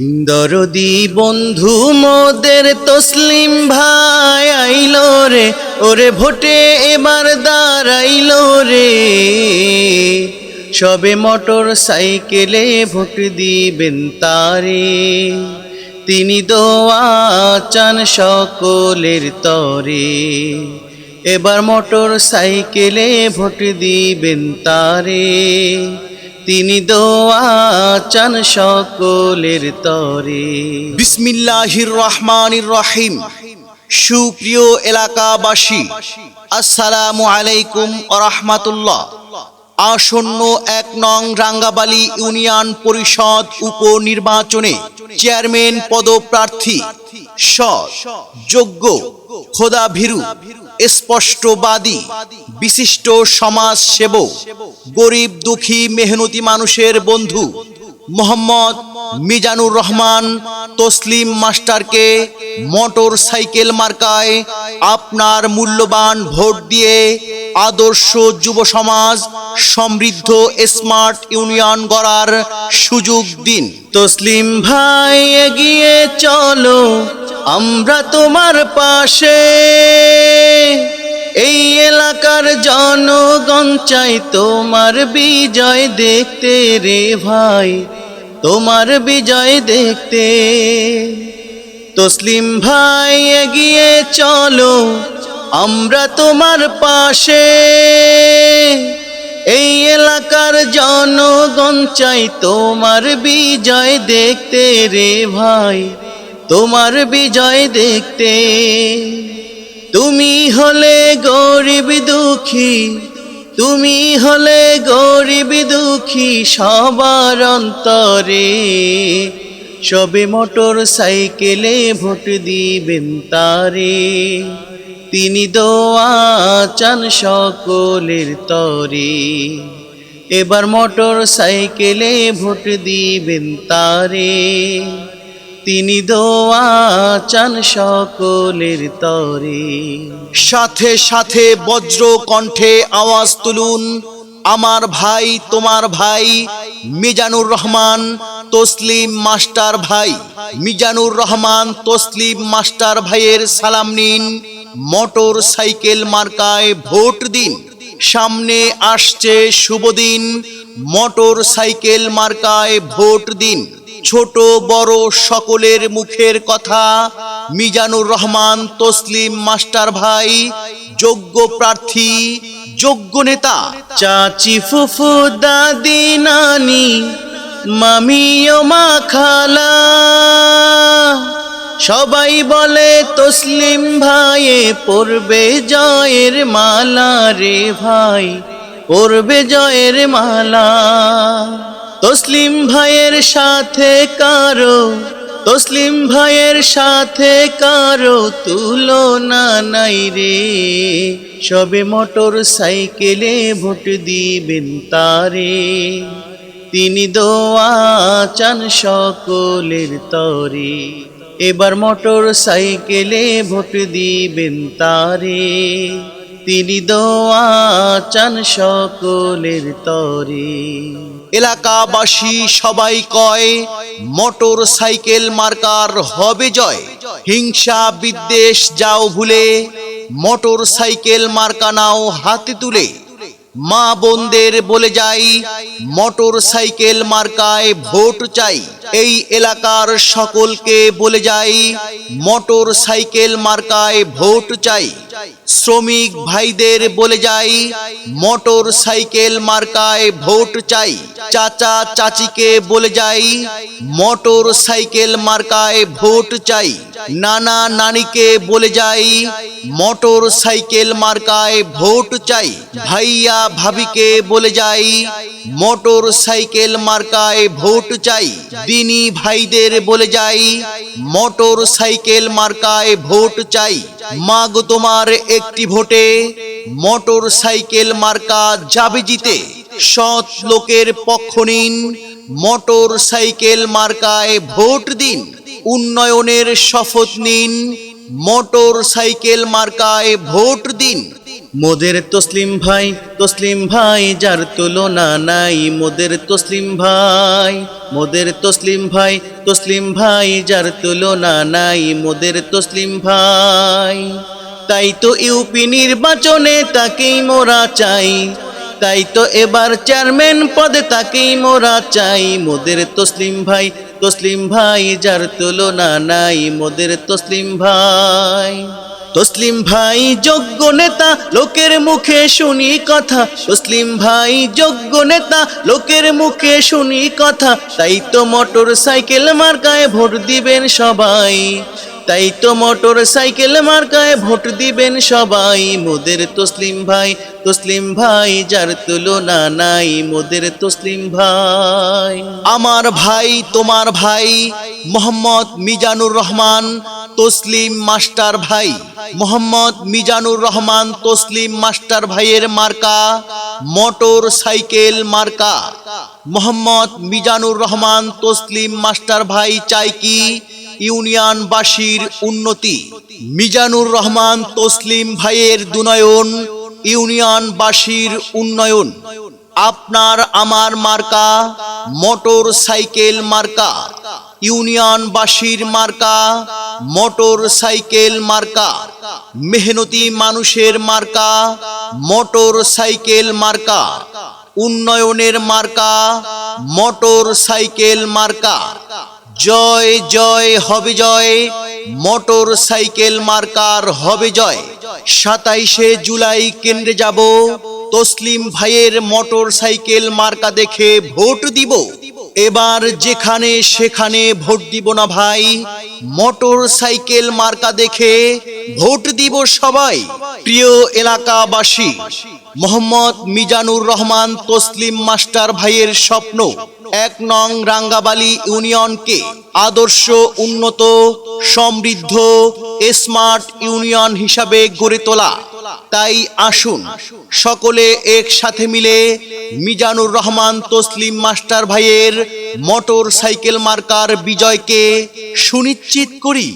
দরদি বন্ধু মোদের তসলিম ভাই আইলো রে, ওরে ভোটে এবার দাঁড়াইলো রে। সবে মোটর সাইকেলে ভোট দিবেন তারে, তিনি দোয়া চান সকলের তরে। এবার মোটর সাইকেলে ভোট দিবেন তারে তিনি দোয়া চান সকলের তরে। বিসমিল্লাহির রহমানির রহিম সুপ্রিয় এলাকাবাসী, আসসালামু আলাইকুম রহমাতুল্লাহ। আসন্ন এক নং রাঙ্গাবালি ইউনিয়ন পরিষদ উপনির্বাচনে চেয়ারম্যান পদপ্রার্থী সৎ, যোগ্য খোদা ভীরু স্পষ্টবাদী, বিশিষ্ট সমাজ সেবক গরিব, দুঃখী, মেহনতি মানুষের বন্ধু, মোহাম্মদ মিজানুর রহমান, তসলিম মাস্টারকে মোটর সাইকেল মার্কায় আপনার মূল্যবান ভোট দিয়ে আদর্শ যুব সমাজ, সমৃদ্ধ স্মার্ট ইউনিয়ন গড়ার সুযোগ দিন। তসলিম ভাই এগিয়ে চলো। আমরা তোমার পাশে। এই এলাকার জনগণ চাই তোমার বিজয় দেখতে রে ভাই, তোমার বিজয় দেখতে। তসলিম ভাই, এগিয়ে চলো, আমরা তোমার পাশে। এই এলাকার জনগণ চাই তোমার বিজয় দেখতে রে ভাই তোমার বিজয় দেখতে। তুমি হলে গরিব দুঃখী, তুমি হলে গরিব দুঃখী সবার অন্তরে। সবে মোটর সাইকেলে ভোট দিবেন তারে। তিনি দোয়া চান সকলের তরে। এবার মোটর সাইকেলে ভোট দিবেন তারে। তিনি দোয়া চান সকলের তরে। সাথে সাথে বজ্র কণ্ঠে আওয়াজ তুলুন, আমার ভাই, তোমার ভাই, মিজানুর রহমান, তসলিম মাস্টার ভাই। মিজানুর রহমান, তসলিম মাস্টার ভাইয়ের সালাম নিন। মোটর সাইকেল মার্কায় ভোট দিন। সামনে আসছে শুভ দিন। মোটর সাইকেল মার্কায় ভোট দিন। ছোট, বড় সকলের মুখের কথা। মিজানুর রহমান, তসলিম মাস্টার ভাই, যোগ্য প্রার্থী, যোগ্য নেতা। চাচি ফুফু, দাদি, নানি, মামি ও মা খালা। সবাই বলে, তসলিম ভাইয়ে, পড়বে জয়ের মালা রে ভাই, পড়বে জয়ের মালা। তসলিম ভাইয়ের সাথে কারও, তসলিম ভাইয়ের সাথে কারও তুলনা নাই রে। সবে মোটর সাইকেলে ভোট দিবেন তারে। তিনি দোয়া চান সকলের তরে। এবার মোটর সাইকেলে ভোট দিবেন তারে। তিনি দোয়া চান সকলের তরে। এলাকাবাসী সবাই কয়, মোটর সাইকেল মার্কার হবে জয়। হিংসা বিদ্বেষ যাও ভুলে। মোটর সাইকেল মার্কা নাও হাতে তুলে। মা বোনদের বলে যাই, মোটর সাইকেল মার্কায় ভোট চাই। এই এলাকার সকলকে বলে যাই, মোটর সাইকেল মার্কায় ভোট চাই। শ্রমিক ভাইদের বলে যাই, মোটর সাইকেল মার্কায় ভোট চাই। চাচা চাচিকে বলে যাই, মোটর সাইকেল মার্কায় ভোট চাই। নানা নানিকে বলে যাই, মোটর সাইকেল মার্কায় ভোট চাই। ভাইয়া ভাবিকে বলে যাই মোটর সাইকেল মার্কায় ভোট চাই। দিনী ভাইদের বলে যাই মোটর সাইকেল মার্কায় ভোট চাই। মাগ তোমার একটি ভোটে মোটর সাইকেল মার্কা যাবে জিতে। সৎ লোকের পক্ষ নিন মোটর সাইকেল মার্কায় ভোট দিন। উন্নয়নের শপথ নিন মোটর সাইকেল মার্কায় ভোট দিন। মোদের তসলিম ভাই তসলিম ভাই, যার তুলনা নাই। মোদের তসলিম ভাই, মোদের তসলিম ভাই তসলিম ভাই, যার তুলনা নাই। মোদের তসলিম ভাই, তাই তো ইউপি নির্বাচনে তাকেই মোরা চাই। তাই তো এবার চেয়ারম্যান পদে তাকেই মোরা চাই। মোদের তসলিম ভাই তসলিম ভাই, যার তুলনা নাই। মোদের তসলিম ভাই তসলিম ভাই যোগ্য নেতা, লোকের মুখে শুনি কথা। তসলিম ভাই যোগ্য নেতা, লোকের মুখে শুনি কথা। তাই তো মোটর সাইকেল মার্কায় ভোট দিবেন সবাই। তাই তো মোটর সাইকেল মার্কায় ভোট দিবেন সবাই। মোদের তসলিম ভাই তসলিম ভাই, যার তুলনা নাই মোদের তসলিম ভাই। আমার ভাই, তোমার ভাই, মোহাম্মদ মিজানুর রহমান, তসলিম মাস্টার ভাই। মোহাম্মদ মিজানুর রহমান তসলিম মাস্টার ভাইয়ের মার্কা, মোটর সাইকেল মার্কা। মোহাম্মদ মিজানুর রহমান তসলিম মাস্টার ভাই চাই কি ইউনিয়নবাসীর উন্নতি? মিজানুর রহমান তসলিম ভাইয়ের দুনয়ন, ইউনিয়নবাসীর উন্নয়ন। আপনার, আমার মার্কা, মোটর সাইকেল মার্কা। ইউনিয়নবাসীর মার্কা, মোটর সাইকেল মার্কা, মেহনতি মানুষের মার্কা, মোটর সাইকেল মার্কা, উন্নয়নের মার্কা, মোটর সাইকেল মার্কা। জয় জয়, হবে জয়, মোটর সাইকেল মার্কার হবে জয়। সাতাইশে জুলাই কেন্দ্রে যাব, তসলিম ভাইয়ের মোটর সাইকেল মার্কা দেখে ভোট দিব। এবার যেখানে সেখানে ভোট দিব না ভাই। মোটর সাইকেল মার্কা দেখে ভোট দিব সবাই। প্রিয় এলাকাবাসী, মোহাম্মদ মিজানুর রহমান তসলিম মাস্টার ভাইয়ের স্বপ্ন, এক নং রাঙ্গাবালি ইউনিয়নকে আদর্শ, উন্নত, সমৃদ্ধ, স্মার্ট ইউনিয়ন হিসাবে গড়ে তোলা। তাই আসুন, সকলে একসাথে মিলে মিজানুর রহমান তসলিম মাস্টার ভাইয়ের মোটর সাইকেল মার্কার বিজয়কে সুনিশ্চিত করি।